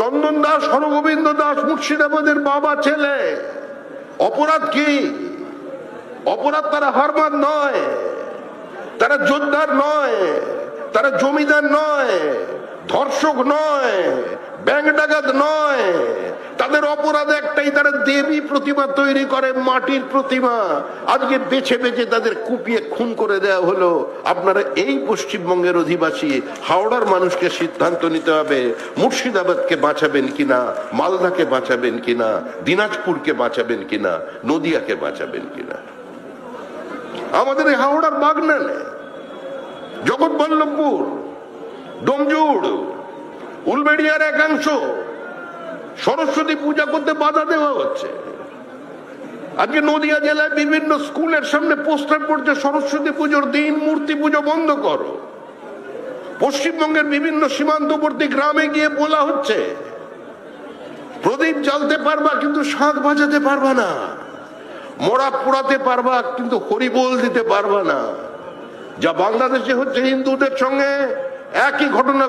চন্দন দাস, হরগোবিন্দ দাস, মুর্শিদাবাদের বাবা ছেলে। অপরাধ কি? অপরাধ তারা হারমান নয়, তারা যোদ্ধার নয়, তারা জমিদার নয়। ধর্ষক নয়, ব্যাংক ডাকাত নয়। তাদের অপরাধ একটাই তারা দেবী প্রতিমা তৈরি করে, মাটির প্রতিমা। আজকে বেছে বেছে তাদের কুপিয়ে খুন করে দেওয়া হলো। আপনারা এই পশ্চিমবঙ্গের অধিবাসী, হাওড়ার মানুষকে সিদ্ধান্ত নিতে হবে, মুর্শিদাবাদকে বাঁচাবেন কিনা, মালদাকে বাঁচাবেন কিনা, দিনাজপুরকে বাঁচাবেন কিনা, নদিয়াকে বাঁচাবেন কিনা। আমাদের এই হাওড়ার বাগনানে, জগৎবল্লভপুর ডোমজুড়, উলবেড়িয়ার একাংশ সরস্বতী পূজা করতে বাধা দেওয়া হচ্ছে। আজকে নদিয়া জেলায় বিভিন্ন স্কুলের সামনে পোস্টার পড়ছে, সরস্বতী পুজোর দিন, মূর্তি পুজো বন্ধ করো। পশ্চিমবঙ্গের বিভিন্ন সীমান্তবর্তী গ্রামে গিয়ে বলা হচ্ছে, প্রদীপ জ্বালতে পারবা কিন্তু শাঁখ বাজাতে পারবা না মোড়া পোড়াতে পারবা কিন্তু হরিবোল দিতে পারবা না। যা বাংলাদেশে হচ্ছে হিন্দুদের সঙ্গে একই ঘটনা।